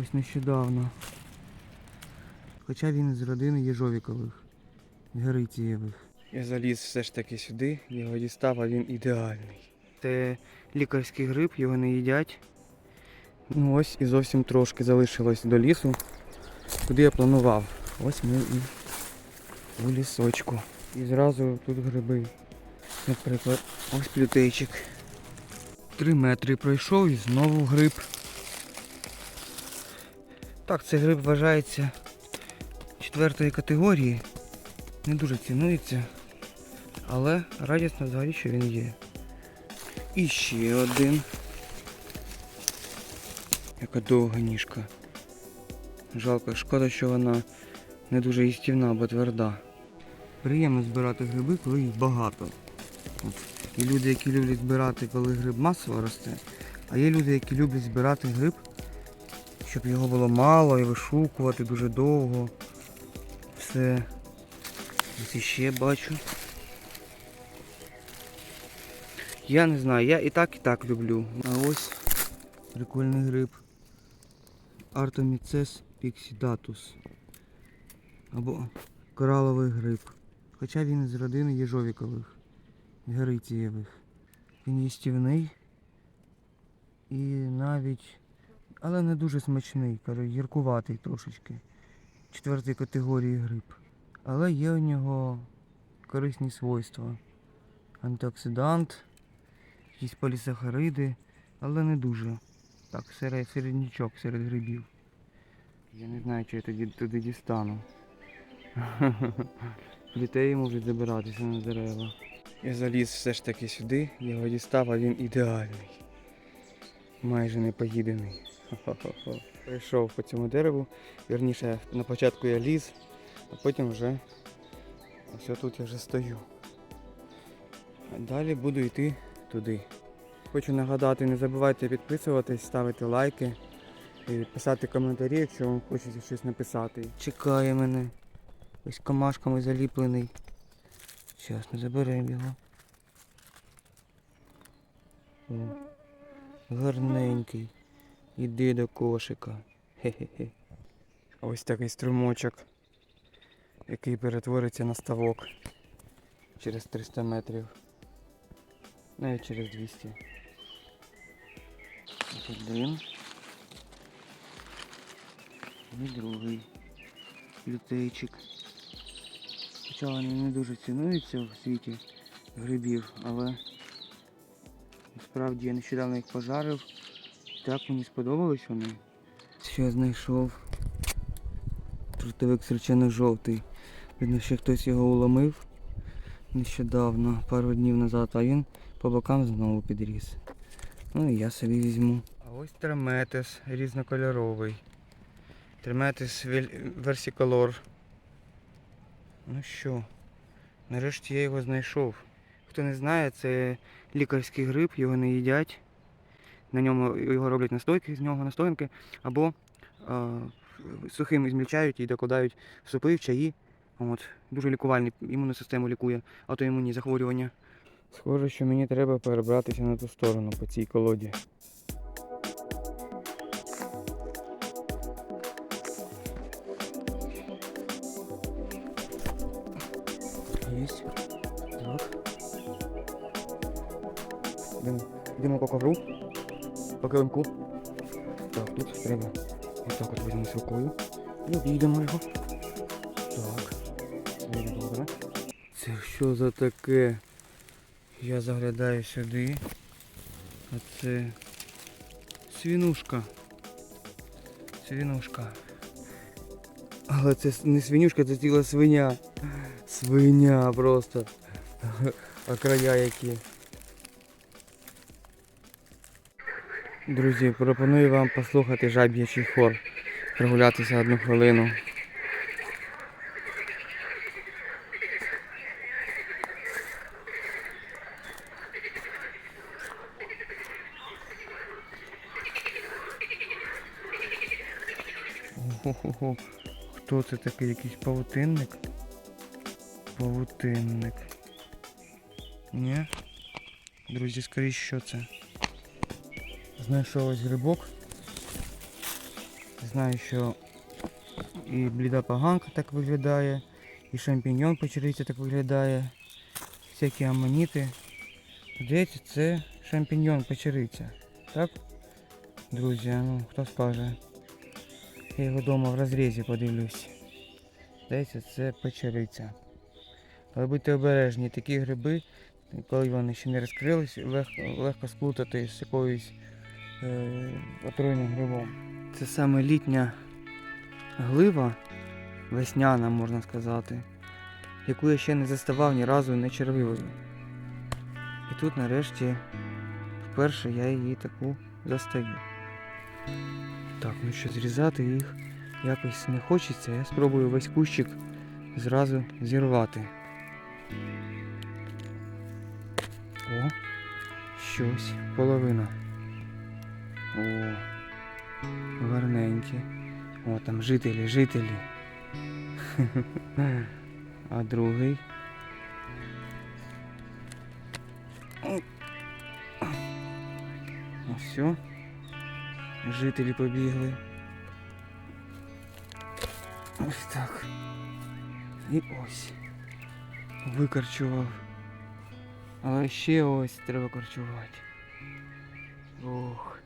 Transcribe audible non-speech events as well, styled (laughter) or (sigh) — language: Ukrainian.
Ось нещодавно. Хоча він з родини Єжовікових, Герицієвих. Я заліз все ж таки сюди, його дістав, а він ідеальний. Це лікарський гриб, його не їдять. Ну ось і зовсім трошки залишилось до лісу, куди я планував. Ось ми і у лісочку. І зразу тут гриби. Наприклад, ось плютейчик. Три метри пройшов і знову гриб. Так, цей гриб вважається четвертої категорії. Не дуже цінується. Але радісно взагалі, що він є. І ще один. Яка довга ніжка. Жалко, шкода, що вона не дуже їстівна, бо тверда. Приємно збирати гриби, коли їх багато. От. Є люди, які люблять збирати, коли гриб масово росте, а є люди, які люблять збирати гриб, щоб його було мало і вишукувати дуже довго. Все. Ось іще бачу. Я не знаю, я і так, і так люблю. А ось прикольний гриб. Артоміцес піксідаtus. Або кораловий гриб. Хоча він з родини Єжовікових, Герицієвих. Він їстівний і навіть, але не дуже смачний, кажу, гіркуватий трошечки. Четвертої категорії гриб. Але є у нього корисні свойства. Антиоксидант, якісь полісахариди, але не дуже. Так, серед, середнячок серед грибів. Я не знаю, чи я тоді туди дістану. (laughs) Дітей можуть забиратися на дерева. Я заліз все ж таки сюди, його дістав, а він ідеальний. Майже не поїдений. Прийшов по цьому дереву. Вірніше, на початку я ліз, а потім вже ось тут я вже стою. А далі буду йти туди. Хочу нагадати, не забувайте підписуватись, ставити лайки і писати коментарі, якщо вам хочеться щось написати. Чекає мене. Ось комашками заліплений. Зараз ми заберемо його. Гарненький. Іди до кошика. Хе-хе-хе. Ось такий струмочок, який перетвориться на ставок через 300 метрів. Навіть через 200. Один. І другий. Лютейчик. Хоча вони не дуже цінуються в світі грибів, але насправді я нещодавно їх пожарив. Так мені сподобались вони. Що я знайшов? Трутовик сречено жовтий. Видно, що хтось його уломив нещодавно, пару днів назад, а він по бокам знову підріс. Ну і я собі візьму. А ось треметис різнокольоровий. Треметис версіколор. Ну що, нарешті я його знайшов. Хто не знає, це лікарський гриб, його не їдять. На ньому його роблять настойки, з нього настоянки, або е, сухим змільчають і докладають в супи, в чаї. От, дуже лікувальний, імунну систему лікує, аутоімунні захворювання. Схоже, що мені треба перебратися на ту сторону по цій колоді. Есть. Так. Йдемо, йдемо по ковру. По килимку. Так, тут треба ось так от візьмемо рукою. І обійдемо його. Так. Дуже добре. Це що за таке? Я заглядаю сюди. А це свінушка. Свінушка. Але це не свинюшка, це ціла свиня. Свиня просто. (laughs) А края які. Друзі, пропоную вам послухати жаб'ячий хор. Прогулятися одну хвилину. Ого-го. Хто це такий? Якийсь павутинник? Павутинник. Ні? Друзі, скоріше що це? Знайшов ось грибок. Знаю, що і бліда поганка так виглядає, і шампіньон печериця так виглядає. Всякі аманіти. Здається, це шампіньон печериця. Так? Друзі, ну хто скаже? Я його вдома в розрізі подивлюсь. Здається, це печериця. Але будьте обережні, такі гриби, коли вони ще не розкрились, легко, легко сплутати з якоюсь отруйним грибом. Це саме літня глива, весняна, можна сказати, яку я ще не заставав ні разу не червивою. І тут нарешті вперше я її таку застаю. Так, ну що, зрізати їх якось не хочеться. Я спробую весь кущик зразу зірвати. О, щось, половина. О, гарненькі. О, там жителі, жителі. (laughs) А другий. Ось все. Жителі побігли. Ось так. І ось. Викорчував. Але ще ось треба корчувати. Ох.